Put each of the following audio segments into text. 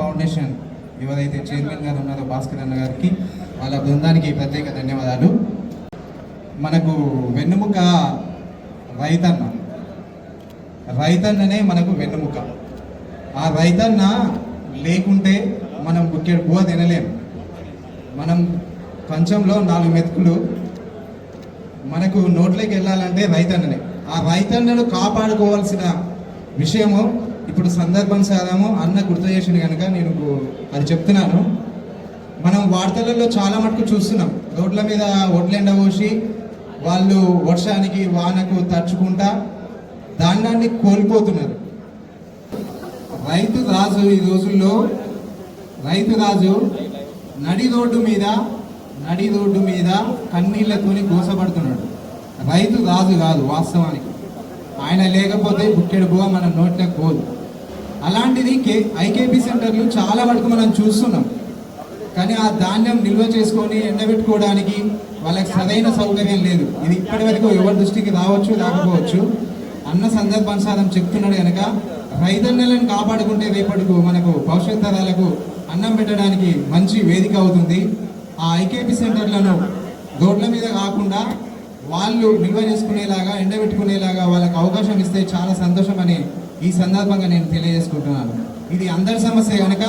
Foundation ఎవరైతే chairman గారు ఉన్నారో భాస్కర్ అన్న గారికి వాళ్ళ బృందానికి ప్రత్యేక ధన్యవాదాలు. మనకు వెన్నుముక రైతన్న. రైతన్ననే మనకు వెన్నుముక. ఆ రైతన్న లేకుంటే మనం బుక్కెడు బువ తినలేం. మనం కంచంలో నాలుగు మెతుకులు. మనకు నోట్లోకి వెళ్ళాలంటే రైతన్ననే. ఆ రైతన్నను కాపాడుకోవాల్సిన విషయము ఇప్పుడు సందర్భం సాధము అన్న గుర్తు చేసింది కనుక నేను అది చెప్తున్నాను. మనం వార్తలలో చాలా మటుకు చూస్తున్నాం. రోడ్ల మీద ఒడ్లెండ పోసి వాళ్ళు వర్షానికి వానకు తడుచుకుంటా ధాన్యాన్ని కోల్పోతున్నారు. రైతు రాజు ఈ రోజుల్లో రైతు రాజు నడి రోడ్డు మీద నడి రోడ్డు మీద కన్నీళ్ళతోని గోసపడుతున్నాడు. రైతు రాజు కాదు వాస్తవానికి. ఆయన లేకపోతే బుక్కెడు బువ మన నోట్లోకి పోదు. అలాంటిది కే ఐకేపీ సెంటర్లు చాలా వరకు మనం చూస్తున్నాం. కానీ ఆ ధాన్యం నిల్వ చేసుకొని ఎండబెట్టుకోవడానికి వాళ్ళకి సరైన సౌకర్యం లేదు. ఇది ఇప్పటి వరకు ఎవరి దృష్టికి రావచ్చు రాకపోవచ్చు. అన్న సందర్భానుసారం చెప్తున్నాడు కనుక రైతన్నలను కాపాడుకుంటే రేపటికు మనకు భవిష్యత్ తరాలకు అన్నం పెట్టడానికి మంచి వేదిక అవుతుంది. ఆ ఐకేపీ సెంటర్లను రోడ్ల మీద కాకుండా వాళ్ళు నిల్వ చేసుకునేలాగా ఎండబెట్టుకునేలాగా వాళ్ళకి అవకాశం ఇస్తే చాలా సంతోషం అని ఈ సందర్భంగా నేను తెలియజేసుకుంటున్నాను. ఇది అందరి సమస్య కనుక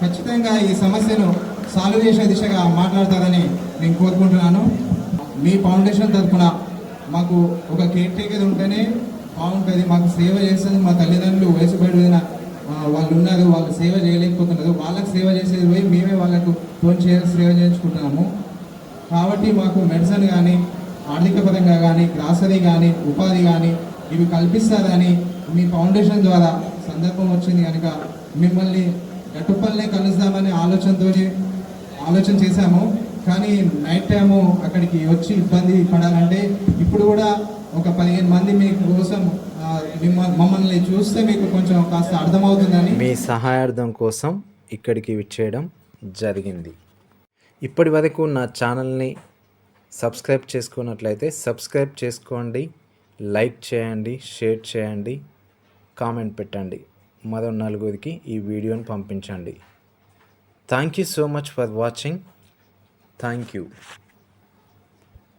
ఖచ్చితంగా ఈ సమస్యను సాల్వ్ చేసే దిశగా మాట్లాడతారని నేను కోరుకుంటున్నాను. మీ ఫౌండేషన్ తరఫున మాకు ఒక కేర్ టేకర్ ఉంటేనే బాగుంటుంది. మాకు సేవ చేస్తుంది మా తల్లిదండ్రులు వయసు పడిన వాళ్ళు ఉన్నారు వాళ్ళు సేవ చేయలేకపోతున్నారు. వాళ్ళకి సేవ చేసేది పోయి మేమే వాళ్ళకు ఫోన్ చేయాలి సేవ చేయించుకుంటున్నాము. కాబట్టి మాకు మెడిసిన్ కానీ ఆర్థిక పరంగా కానీ గ్రాసరీ కానీ ఉపాధి కానీ ఇవి కల్పిస్తారని మీ ఫౌండేషన్ ద్వారా సందర్భం వచ్చింది కనుక మిమ్మల్ని గట్టుపల్లే కలుద్దామనే ఆలోచనతో ఆలోచన చేశాము. కానీ నైట్ టైము అక్కడికి వచ్చి ఇబ్బంది పడాలంటే ఇప్పుడు కూడా ఒక పదిహేను మంది మీ కోసం మమ్మల్ని చూస్తే మీకు కొంచెం కాస్త అర్థమవుతుందని మీ సహాయార్థం కోసం ఇక్కడికి విచ్చేయడం జరిగింది. ఇప్పటి వరకు నా ఛానల్ని సబ్స్క్రైబ్ చేసుకున్నట్లయితే సబ్స్క్రైబ్ చేసుకోండి లైక్ చేయండి షేర్ చేయండి కామెంట్ పెట్టండి. మరో నలుగురికి ఈ వీడియోని పంపించండి. Thank you so much for watching thank you